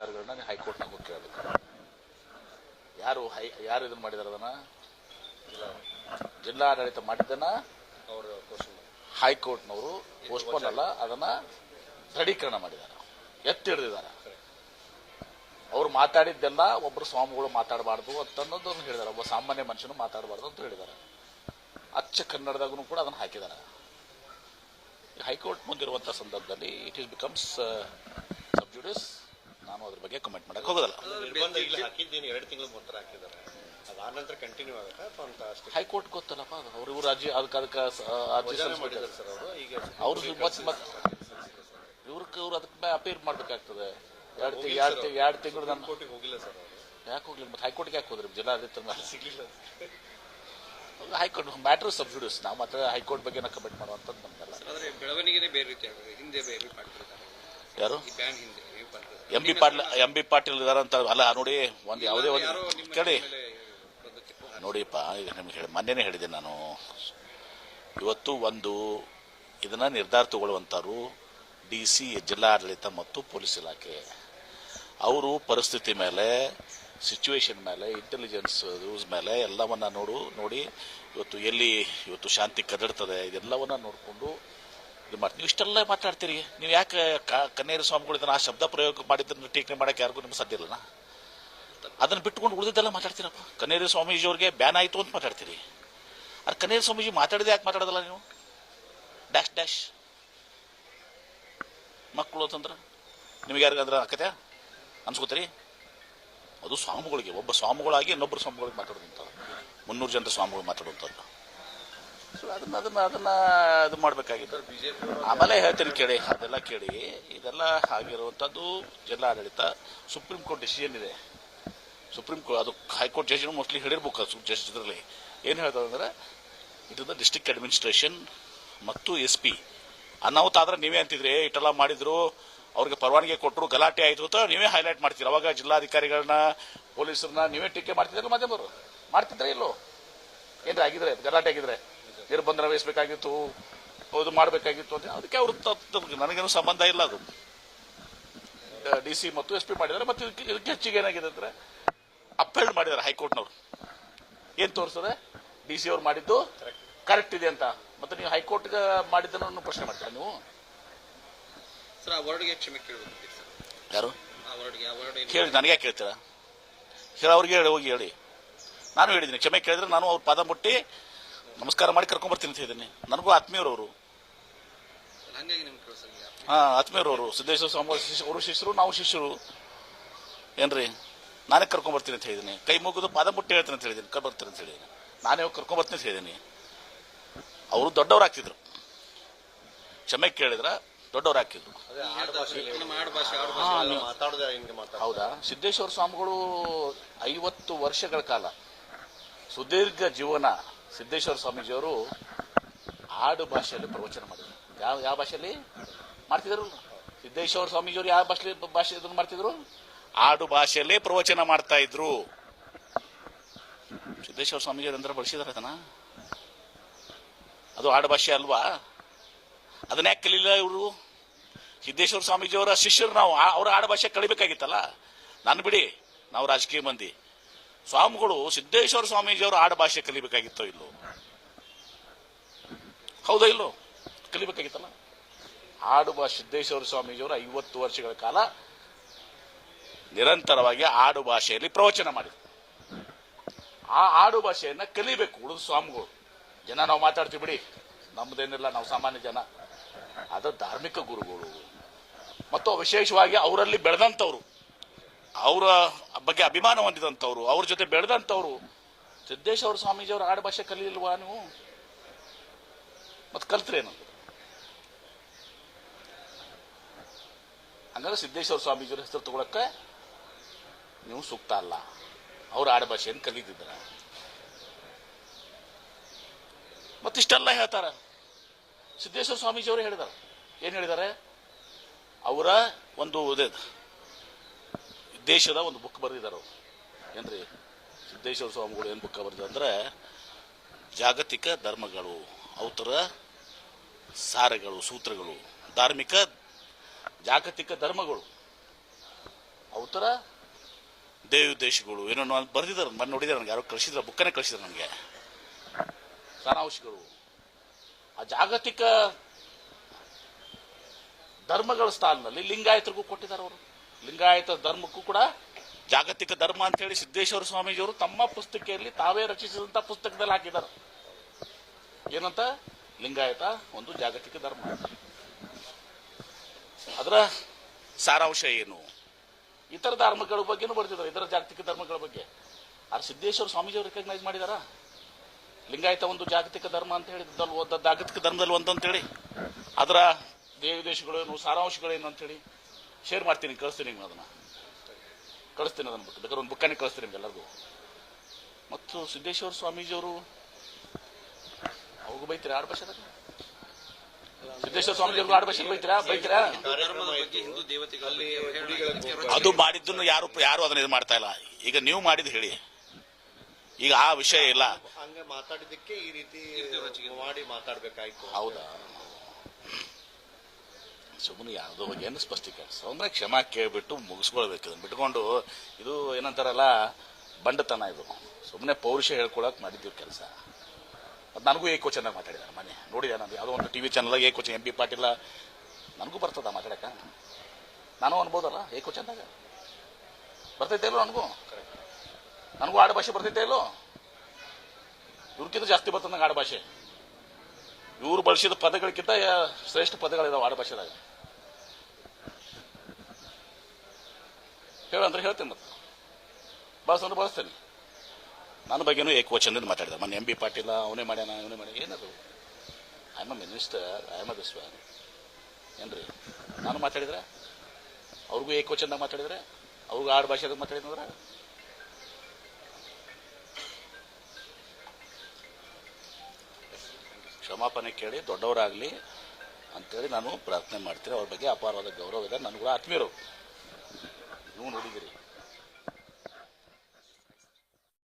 ವಿಚಾರಗಳನ್ನ ಹೈಕೋರ್ಟ್ನಾಗ ಹೋಗಿ ಕೇಳಬೇಕು ಯಾರು ಹೈ ಯಾರು ಇದನ್ನ ಮಾಡಿದಾರೆ ಅದನ್ನ? ಜಿಲ್ಲಾಡಳಿತ ಮಾಡಿದ್ದನ್ನ ಹೈಕೋರ್ಟ್ನವರು ಪೋಸ್ಟ್ಪೋನ್ ಅಲ್ಲ ಅದನ್ನ ದೃಢೀಕರಣ ಮಾಡಿದ್ದಾರೆ. ಎತ್ತಿ ಹಿಡಿದಿದ್ದಾರೆ. ಅವ್ರು ಮಾತಾಡಿದ್ದೆಲ್ಲ ಒಬ್ಬರು ಸ್ವಾಮಿಗಳು ಮಾತಾಡಬಾರ್ದು ಅಂತ ಅನ್ನೋದನ್ನು ಹೇಳಿದ್ದಾರೆ. ಒಬ್ಬ ಸಾಮಾನ್ಯ ಮನುಷ್ಯನು ಮಾತಾಡಬಾರ್ದು ಅಂತ ಹೇಳಿದ್ದಾರೆ. ಅಚ್ಚ ಕನ್ನಡದಾಗೂ ಕೂಡ ಅದನ್ನು ಹಾಕಿದ್ದಾರೆ. ಹೈಕೋರ್ಟ್ ಮುಂದಿರುವಂಥ ಸಂದರ್ಭದಲ್ಲಿ ಇಟ್ ಈಸ್ ಬಿಕಮ್ಸ್ ಸಬ್ಜುಡಿಸ್ ನಾನು ಅದ್ರ ಬಗ್ಗೆ ಕಮೆಂಟ್ ಮಾಡಕ್ಕೆ ಹೋಗೋದಲ್ಲ. ನಿರ್ಬಂಧ ಇಲ್ಲಿ ಎರಡು ತಿಂಗಳು ಮೊದಲು ಹಾಕಿದ್ದಾರೆ. ಅದಾದ ನಂತರ ಕಂಟಿನ್ಯೂ ಆಗುತ್ತಾ ಅಥವಾ ಅಂತ ಅಷ್ಟೇ? ಹೈಕೋರ್ಟ್ ಗೊತ್ತಲ್ಲಪ್ಪ ಅದು ಅವ್ರು ಇವ್ರು ಅರ್ಜಿ ಅದಕ್ಕೆ ಅದಕ್ಕೆ ಅರ್ಜಿ ಅವರು. ಈಗ ಅವ್ರು ಮತ್ತೆ ಮತ್ತೆ ಇವ್ರಿಗೆ ಇವ್ರು ಅದಕ್ಕೆ ಅಪೀರ್ ಮಾಡ್ಬೇಕಾಗ್ತದೆ. ಎರಡು ತಿಂಗಳು ಎರಡು ತಿಂಗಳು ಎರಡು ತಿಂಗಳು ನಾನು ಕೋರ್ಟಿಗೆ ಹೋಗಿಲ್ಲ ಸರ್ ಅವರು. ಯಾಕೆ ಹೋಗ್ಲಿಲ್ಲ? ಮತ್ತೆ ಹೈಕೋರ್ಟ್ಗೆ ಯಾಕೆ ಹೋದ್ರಿ? ಜಿಲ್ಲಾಡಳಿತ ಮೇಲೆ. ಸಿಗ್ಲಿಲ್ಲ ಹೈಕೋರ್ಟ್ ಮ್ಯಾಟ್ರ್ ಸಬ್ಜುಡಿಸ್ ನಾವು ಮತ್ತೆ ಹೈಕೋರ್ಟ್ ಬಗ್ಗೆ ಕಮೆಂಟ್ ಮಾಡುವಂಥದ್ದು ನಮ್ದಲ್ಲ. ಬೆಳವಣಿಗೆ ಬೆಳವಣಿಗೆನೇ ಬೇರೆ ರೀತಿ ಆಗಿದೆ. ಹಿಂದೆ ಬೇರೆ ಯಾರು? ಈ ಬ್ಯಾನ್ ಹಿಂದೆ. ನೀವು. M B Patil M B Patil ಇದಾರಂತ ಅಲ್ಲ ನೋಡಿ ಒಂದು ಯಾವುದೇ ಒಂದು ಕೇಳಿ. ನೋಡಿಪ್ಪ ಈಗ ನಿಮ್ಗೆ ಹೇಳಿ ಮೊನ್ನೆನೇ ಹೇಳಿದೆ ನಾನು. ಇವತ್ತು ಒಂದು ಇದನ್ನ ನಿರ್ಧಾರ ತಗೊಳ್ಳುವಂಥವ್ರು ಡಿ ಸಿ ಜಿಲ್ಲಾಡಳಿತ ಮತ್ತು ಪೊಲೀಸ್ ಇಲಾಖೆ. ಅವರು ಪರಿಸ್ಥಿತಿ ಮೇಲೆ ಸಿಚುವೇಶನ್ ಮೇಲೆ ಇಂಟೆಲಿಜೆನ್ಸ್ ಯೂಸ್ ಮೇಲೆ ಎಲ್ಲವನ್ನ ನೋಡು ನೋಡಿ ಇವತ್ತು ಎಲ್ಲಿ ಇವತ್ತು ಶಾಂತಿ ಕದಡ್ತದೆ ಇದೆಲ್ಲವನ್ನ ನೋಡಿಕೊಂಡು ಇದು ಮಾಡ್ತೀವಿ ನೀವು ಇಷ್ಟೆಲ್ಲ ಮಾತಾಡ್ತೀರಿ. ನೀವು ಯಾಕೆ ಕನ್ನೇರಿ ಸ್ವಾಮಿಗಳು ಆ ಶಬ್ದ ಪ್ರಯೋಗ ಮಾಡಿದ್ದನ್ನು ಟೀಕೆ ಮಾಡಕ್ಕೆ ಯಾರಿಗೂ ನಿಮ್ಗೆ ಸಾಧ್ಯ ಇಲ್ಲನಾ? ಅದನ್ನ ಬಿಟ್ಟುಕೊಂಡು ಉಳಿದಿದ್ದೆಲ್ಲ ಮಾತಾಡ್ತೀರಪ್ಪ. ಕನ್ನೇರಿ ಸ್ವಾಮೀಜಿಯವ್ರಿಗೆ ಬ್ಯಾನ್ ಆಯಿತು ಅಂತ ಮಾತಾಡ್ತೀರಿ. ಅದು ಕನ್ನೇರಿ ಸ್ವಾಮೀಜಿ ಮಾತಾಡಿದೆ ಯಾಕೆ ಮಾತಾಡೋದಲ್ಲ ನೀವು? Dash dash. ಮಕ್ಕಳು ಅಂತಂದ್ರೆ? ನಿಮಗೆ ಯಾರಿಗಂದ್ರೆ ಆಕತೆ? ಅನ್ಸ್ಕೋತೀರಿ? ಅದು ಸ್ವಾಮಿಗಳಿಗೆ, ಒಬ್ಬ ಸ್ವಾಮಿಗಳಾಗಿ ಇನ್ನೊಬ್ಬರು ಸ್ವಾಮಿಗಳಿಗೆ ಮಾತಾಡೋದಂಥದ್ದು ಮುನ್ನೂರು ಜನರ ಸ್ವಾಮಿಗಳು ಮಾತಾಡುವಂಥದ್ದು ಸೊ ಅದನ್ನ ಅದನ್ನ ಅದನ್ನ ಇದು ಮಾಡಬೇಕಾಗಿತ್ತು. ಆಮೇಲೆ ಹೇಳ್ತೀನಿ ಕೇಳಿ, ಅದೆಲ್ಲ ಕೇಳಿ. ಇದೆಲ್ಲ ಆಗಿರುವಂಥದ್ದು ಜಿಲ್ಲಾಡಳಿತ, ಸುಪ್ರೀಂ ಕೋರ್ಟ್ ಡಿಸಿಷನ್ ಇದೆ. ಸುಪ್ರೀಂ ಕೋರ್ಟ್ ಅದು ಹೈಕೋರ್ಟ್ ಜಡ್ಜ್ ಮೋಸ್ಟ್ಲಿ ಹೇಳಿರ್ಬೇಕು, ಅದು ಜಡ್ಜ್ ಇದರಲ್ಲಿ. ಏನು ಹೇಳ್ತಾರೆ ಅಂದ್ರೆ ಇದು ಡಿಸ್ಟ್ರಿಕ್ಟ್ ಅಡ್ಮಿನಿಸ್ಟ್ರೇಷನ್ ಮತ್ತು ಎಸ್ ಪಿ ಅನಾಹುತ ಆದ್ರೆ ನೀವೇ ಅಂತಿದ್ರಿ ಇಟ್ಟೆಲ್ಲ ಮಾಡಿದ್ರು, ಅವ್ರಿಗೆ ಪರವಾನಗಿ ಕೊಟ್ಟರು ಗಲಾಟೆ ಆಯಿತು ಅಂತ ನೀವೇ ಹೈಲೈಟ್ ಮಾಡ್ತೀರಿ. ಅವಾಗ ಜಿಲ್ಲಾಧಿಕಾರಿಗಳನ್ನ, ಪೊಲೀಸರನ್ನ ನೀವೇ ಟೀಕೆ ಮಾಡ್ತಿದ್ರಲ್ಲ ಮಾಧ್ಯಮರು ಮಾಡ್ತಿದ್ರೆ ಇಲ್ಲೋ? ಏನ್ರಿ, ಆಗಿದ್ರೆ, ಗಲಾಟೆ ಆಗಿದ್ರೆ? ನಿರ್ಬಂಧನ ವಹಿಸಬೇಕಾಗಿತ್ತು ಅದು ಮಾಡಬೇಕಾಗಿತ್ತು ಅಂತ. ಅದಕ್ಕೆ ಅವರು ನನಗೇನು ಸಂಬಂಧ ಇಲ್ಲ ಅದು. ಡಿ ಸಿ ಮತ್ತು ಎಸ್ ಪಿ ಮಾಡಿದ್ದಾರೆ ಮತ್ತು ಇದಕ್ಕೆ ಹೆಚ್ಚಿಗೆ ಏನಾಗಿದೆ ಅಂದ್ರೆ ಅಪೇಲ್ ಮಾಡಿದ್ದಾರೆ ಹೈಕೋರ್ಟ್ನವರು. ಏನು ತೋರಿಸ್ತದೆ ಡಿ ಸಿ ಅವ್ರು ಮಾಡಿದ್ದು ಕರೆಕ್ಟ್ ಇದೆ ಅಂತ. ಮತ್ತೆ ನೀವು ಹೈಕೋರ್ಟ್ಗೆ ಮಾಡಿದ್ದನ್ನು ಪ್ರಶ್ನೆ ಮಾಡ್ತೀರಾ ನೀವು? ಯಾರು? ಹೇಳಿ ಕೇಳಿ ನನಗೆ ಕೇಳ್ತೀರಾ? ಹೇಳಿ ಅವ್ರಿಗೆ ಹೇಳಿ ಹೋಗಿ ಹೇಳಿ. ನಾನು ಹೇಳಿದ್ದೀನಿ ಕ್ಷಮೆ ಕೇಳಿದ್ರೆ ನಾನು ಅವ್ರ ಪದ ಮುಟ್ಟಿ ನಮಸ್ಕಾರ ಮಾಡಿ ಕರ್ಕೊಂಡ್ಬರ್ತೀನಿ ಅಂತ ಹೇಳಿದ್ದೀನಿ. ನನಗೂ ಆತ್ಮೀಯರು ಅವರು ಹಂಗಾಗಿ ನಿಮ್ಗೆ ಕೇಳೋ ಹಾ ಆತ್ಮೀಯರು ಅವರು ಸಿದ್ದೇಶ್ವರ ಸ್ವಾಮಿ ಅವ್ರ ಶಿಷ್ಯ- ಅವರು ಶಿಷ್ಯರು ನಾವು ಶಿಷ್ಯರು. ಏನ್ರಿ? ನಾನೇ ಕರ್ಕೊಂಡ್ಬರ್ತೀನಿ ಅಂತ ಹೇಳಿದ್ದೀನಿ. ಕೈ ಮುಗಿದು ಪಾದ ಮುಟ್ಟಿ ಹೇಳ್ತೀನಿ ಅಂತ ಹೇಳಿದ್ದೀನಿ. ಕರ್ಬರ್ತೀನಿ ಅಂತ ಹೇಳಿದ್ದೀನಿ. ನಾನೇ ಹೋಗಿ ಕರ್ಕೊಂಡ್ಬರ್ತೀನಿ ಅಂತ ಹೇಳಿದ್ದೀನಿ. ಅವರು ದೊಡ್ಡವ್ರು ಹಾಕ್ತಿದ್ರು ಕ್ಷಮೆ ಕೇಳಿದ್ರ ದೊಡ್ಡವ್ರು ಹಾಕಿದ್ರು ಹೌದಾ? ಸಿದ್ದೇಶ್ವರ ಸ್ವಾಮಿಗಳು ಐವತ್ತು ವರ್ಷಗಳ ಕಾಲ ಸುದೀರ್ಘ ಜೀವನ ಸಿದ್ದೇಶ್ವರ ಸ್ವಾಮೀಜಿಯವರು ಆಡು ಭಾಷೆಯಲ್ಲಿ ಪ್ರವಚನ ಮಾಡಿದ್ರು. ಯಾವ ಯಾವ ಭಾಷೆಯಲ್ಲಿ? ಮಾಡ್ತಿದ್ರು. ಸಿದ್ದೇಶ್ವರ ಸ್ವಾಮೀಜಿಯವರು ಯಾವ ಭಾಷೆ ಭಾಷೆ ಇದನ್ನು ಮಾಡ್ತಿದ್ರು? ಆಡು ಭಾಷೆಯಲ್ಲೇ ಪ್ರವಚನ ಮಾಡ್ತಾ ಇದ್ರು. ಸಿದ್ದೇಶ್ವರ ಸ್ವಾಮೀಜಿಯವರು ಅಂದ್ರೆ ಬಳಸಿದಾರೆ ಅದನ್ನ? ಅದು ಆಡು ಭಾಷೆ ಅಲ್ವಾ? ಅದನ್ನ ಯಾಕೆ ಕಲಿಲ್ಲ ಇವರು? ಸಿದ್ದೇಶ್ವರ ಸ್ವಾಮೀಜಿಯವರ ಶಿಷ್ಯರು ನಾವು ಅವರ ಆಡು ಭಾಷೆ ಕಲಿಬೇಕಾಗಿತ್ತಲ್ಲ? ನಾನು ಬಿಡಿ, ನಾವು ರಾಜಕೀಯ ಮಂದಿ. ಸ್ವಾಮಿಗಳು ಸಿದ್ದೇಶ್ವರ ಸ್ವಾಮೀಜಿಯವರು ಆಡ ಭಾಷೆ ಕಲಿಬೇಕಾಗಿತ್ತು ಇಲ್ಲೋ? ಹೌದಾ ಇಲ್ಲೋ? ಕಲಿಬೇಕಾಗಿತ್ತಲ್ಲ? ಆಡು ಭಾಷೆ ಸಿದ್ದೇಶ್ವರ ಸ್ವಾಮೀಜಿಯವರು ಐವತ್ತು ವರ್ಷಗಳ ಕಾಲ ನಿರಂತರವಾಗಿ ಆಡು ಭಾಷೆಯಲ್ಲಿ ಪ್ರವಚನ ಮಾಡಿದ್ರು. ಆ ಆಡು ಭಾಷೆಯನ್ನ ಕಲಿಬೇಕು ಉಳಿದ ಸ್ವಾಮಿಗಳು. ಜನ ನಾವು ಮಾತಾಡ್ತೀವಿ ಬಿಡಿ. ನಮ್ದೇನಿಲ್ಲ, ನಾವು ಸಾಮಾನ್ಯ ಜನ. ಅದು ಧಾರ್ಮಿಕ ಗುರುಗಳು. ಮತ್ತು ವಿಶೇಷವಾಗಿ ಅವರಲ್ಲಿ ಬೆಳೆದಂಥವ್ರು. ಅವರ ಬಗ್ಗೆ ಅಭಿಮಾನ ಹೊಂದಿದಂಥವ್ರು, ಅವ್ರ ಜೊತೆ ಬೆಳೆದಂಥವ್ರು. ಸಿದ್ದೇಶ್ವರ ಸ್ವಾಮೀಜಿಯವರ ಆಡು ಭಾಷೆ ಕಲಿಯಿಲ್ವಾ ನೀವು? ಮತ್ತೆ ಕಲ್ತ್ರೇನು ಹಂಗಾದ್ರೆ ಸಿದ್ದೇಶ್ವರ ಸ್ವಾಮೀಜಿಯವ್ರ ಹೆಸರು ತಗೊಳಕ್ಕೆ ನೀವು ಸೂಕ್ತ ಅಲ್ಲ. ಅವ್ರ ಆಡು ಭಾಷೆಯನ್ನು ಕಲಿತಿದ್ರ ಮತ್ತಿಷ್ಟೆಲ್ಲ ಹೇಳ್ತಾರ. ಸಿದ್ದೇಶ್ವರ ಸ್ವಾಮೀಜಿಯವರು ಹೇಳಿದಾರ ಏನು ಹೇಳಿದ್ದಾರೆ? ಅವರ ಒಂದು ದೇಶದ ಒಂದು ಬುಕ್ ಬರೆದಿದ್ದಾರೆ ಅವರು. ಏನ್ರಿ? ಸಿದ್ದೇಶ್ವರ ಸ್ವಾಮಿಗಳು ಏನು ಬುಕ್ ಬರೆದಿದ್ದಾರೆ ಅಂದ್ರೆ, ಜಾಗತಿಕ ಧರ್ಮಗಳು ಅವತರ ಸಾರಗಳು, ಸೂತ್ರಗಳು, ಧಾರ್ಮಿಕ ಜಾಗತಿಕ ಧರ್ಮಗಳು ಅವತರ ದೇವೋದ್ದೇಶಗಳು ಏನೋ ಬರೆದಿದ್ದಾರೆ. ಮನೆ ನೋಡಿದ್ದಾರೆ ನನಗೆ, ಯಾರೋ ಕಳಿಸಿದ್ರು ಬುಕ್ಕನೇ ಕಳಿಸಿದ್ರು ನನಗೆ. ಸಾರಾಂಶಗಳು ಆ ಜಾಗತಿಕ ಧರ್ಮಗಳ ಸ್ಥಾನದಲ್ಲಿ ಲಿಂಗಾಯತರಿಗೂ ಕೊಟ್ಟಿದ್ದಾರೆ ಅವರು. ಲಿಂಗಾಯತ ಧರ್ಮಕ್ಕೂ ಕೂಡ ಜಾಗತಿಕ ಧರ್ಮ ಅಂತ ಹೇಳಿ ಸಿದ್ದೇಶ್ವರ ಸ್ವಾಮೀಜಿಯವರು ತಮ್ಮ ಪುಸ್ತಕೆಯಲ್ಲಿ ತಾವೇ ರಚಿಸಿದಂತ ಪುಸ್ತಕದಲ್ಲಿ ಹಾಕಿದ್ದಾರೆ. ಏನಂತ? ಲಿಂಗಾಯತ ಒಂದು ಜಾಗತಿಕ ಧರ್ಮ. ಅದರ ಸಾರಾಂಶ ಏನು? ಇತರ ಧರ್ಮಗಳ ಬಗ್ಗೆನೂ ಬರ್ತಿದ್ದಾರೆ, ಇತರ ಜಾಗತಿಕ ಧರ್ಮಗಳ ಬಗ್ಗೆ. ಆದ್ರೆ ಸಿದ್ದೇಶ್ವರ ಸ್ವಾಮೀಜಿಯವರು ರೆಕಗ್ನೈಸ್ ಮಾಡಿದಾರ? ಲಿಂಗಾಯತ ಒಂದು ಜಾಗತಿಕ ಧರ್ಮ ಅಂತ ಹೇಳಿದ್ದಲ್ಲಿ ಜಾಗತಿಕ ಧರ್ಮದಲ್ಲಿ ಒಂದು ಅದರ ಅದರ ದೇವದೇಶಗಳೇನು ಸಾರಾಂಶಗಳೇನು ಅಂತೇಳಿ ಶೇರ್ ಮಾಡ್ತೀನಿ ಕಳಿಸ್ತೀನಿ ನಿಮ್ಗೆ ಅದನ್ನ. ಕಳಿಸ್ತೀನಿ ಅದನ್ನು ಬುಕ್ ಬೇಕಾದ್ರೆ ಒಂದು ಬುಕ್ಕನ್ನೇ ಕಳಿಸ್ತೀನಿ ನಿಮ್ಗೆ ಎಲ್ಲರಿಗೂ. ಮತ್ತು ಸಿದ್ದೇಶ್ವರ ಸ್ವಾಮೀಜಿಯವರು ಅವ್ರಿಗೂ ಬೈತೀರಾ? ಆಡು ಭಾಷೆದಾಗ ಸಿದ್ದೇಶ್ವರ ಸ್ವಾಮೀಜಿಯವ್ರಿಗೂ ಆಡು ಭಾಷೆ ಬೈತೀರಾ? ಬೈತೀರಾ? ಅದು ಮಾಡಿದ್ದನ್ನು ಯಾರು ಯಾರು ಅದನ್ನ ಇದು ಮಾಡ್ತಾ ಇಲ್ಲ. ಈಗ ನೀವು ಮಾಡಿದ್ ಹೇಳಿ. ಈಗ ಆ ವಿಷಯ ಇಲ್ಲ. ಹಂಗೆ ಮಾತಾಡಿದ್ದಕ್ಕೆ ಈ ರೀತಿ ಮಾಡಿ ಮಾತಾಡ್ಬೇಕಾಯ್ತು ಹೌದಾ? ಸುಮ್ಮನೆ ಯಾವುದೋ ಏನು ಸ್ಪಷ್ಟೀಕರಣ ಸುಮ್ಮನೆ ಕ್ಷಮಾ ಕೇಳಿಬಿಟ್ಟು ಮುಗಿಸ್ಕೊಳ್ಬೇಕು ಇದನ್ನು. ಬಿಟ್ಕೊಂಡು ಇದು ಏನಂತಾರಲ್ಲ, ಬಂಡತನ ಇದು. ಸುಮ್ಮನೆ ಪೌರುಷ ಹೇಳ್ಕೊಳಕ್ ಮಾಡಿದ್ದೀವಿ ಕೆಲಸ. ಅದು ನನಗೂ ಏಕೋ ಚೆನ್ನಾಗಿ ಮಾತಾಡಿದ್ದಾರೆ ಮನೆ. ನೋಡಿದೆ ನಾನು? ಯಾವುದೋ ಒಂದು ಟಿ ವಿ ಚಾನಲ್ ಏಕೋ ಎಂ ಬಿ ಪಾಟೀಲ. ನನಗೂ ಬರ್ತದ ಮಾತಾಡಕ? ನಾನು ಅನ್ಬೋದಲ್ಲ? ಏಕೋ ಚೆನ್ನಾಗ. ಬರ್ತೈತೆ ಇಲ್ಲೋ ನನಗೂ? ನನಗೂ ಆಡು ಭಾಷೆ ಬರ್ತೈತೆ ಇಲ್ಲೋ ಇವ್ರಕ್ಕಿಂತ ಜಾಸ್ತಿ ಬರ್ತದೆ ನಂಗೆ ಆಡು ಭಾಷೆ. ಇವ್ರು ಬಳಸಿದ ಪದಗಳಿಗಿಂತ ಶ್ರೇಷ್ಠ ಪದಗಳಿದಾವೆ ಆಡು ಭಾಷೆದಾಗ ಹೇಳಂದ್ರೆ ಹೇಳ್ತೇನೆ ಮತ್ತೆ. ಬಳಸಂದ್ರೆ ಬಳಸ್ತೇನೆ. ನನ್ನ ಬಗ್ಗೆನೂ ಏಕವಚನದಿಂದ ಮಾತಾಡಿದ. ಮೊನ್ನೆ ಎಂ ಬಿ ಪಾಟೀಲ, ಅವನೇ ಮಾಡ್ಯಾನ ಅವನೇ ಮಾಡ್ಯಾನ. ಏನದು? I'm a minister I'm a this ಏನ್ರಿ? ನಾನು ಮಾತಾಡಿದ್ರೆ? ಅವ್ರಿಗೂ ಏಕವಚನದಾಗ ಮಾತಾಡಿದ್ರೆ? ಅವ್ರಿಗೂ ಆಡು ಭಾಷೆದಾಗ ಮಾತಾಡಿದ್ರೆ ಕ್ಷಮಾಪಣೆ ಕೇಳಿ, ದೊಡ್ಡವರಾಗಲಿ ಅಂತೇಳಿ ನಾನು ಪ್ರಾರ್ಥನೆ ಮಾಡ್ತೀನಿ. ಅವ್ರ ಬಗ್ಗೆ ಅಪಾರವಾದ ಗೌರವ ಇದೆ. ನನಗೂ ಆತ್ಮೀಯರು ನೀವು ನೋಡಿದ್ದೀರಿ